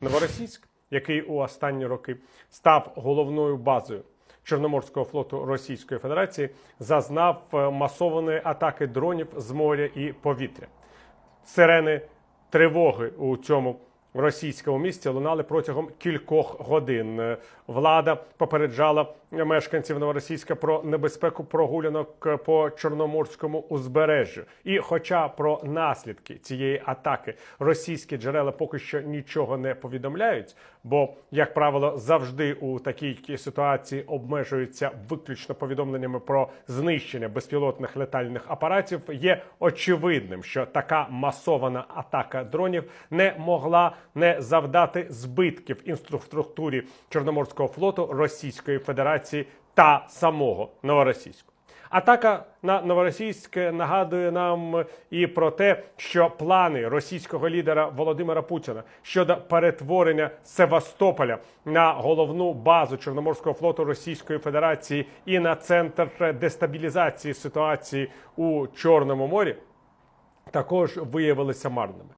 Новоросійськ, який у останні роки став головною базою Чорноморського флоту Російської Федерації, зазнав е, масованої атаки дронів з моря і повітря. Сирени тривоги у цьому російському місті лунали протягом кількох годин. Влада попереджала мешканців Новоросійська про небезпеку прогулянок по чорноморському узбережжю. І, хоча про наслідки цієї атаки російські джерела поки що нічого не повідомляють, бо, як правило, завжди у такій ситуації обмежуються виключно повідомленнями про знищення безпілотних летальних апаратів, є очевидним, що така масована атака дронів не могла не завдати збитків інфраструктурі Чорноморського флоту Російської Федерації та самого Новоросійську. Атака на Новоросійськ нагадує нам і про те, що плани російського лідера Володимира Путіна щодо перетворення Севастополя на головну базу Чорноморського флоту Російської Федерації і на центр дестабілізації ситуації у Чорному морі також виявилися марними.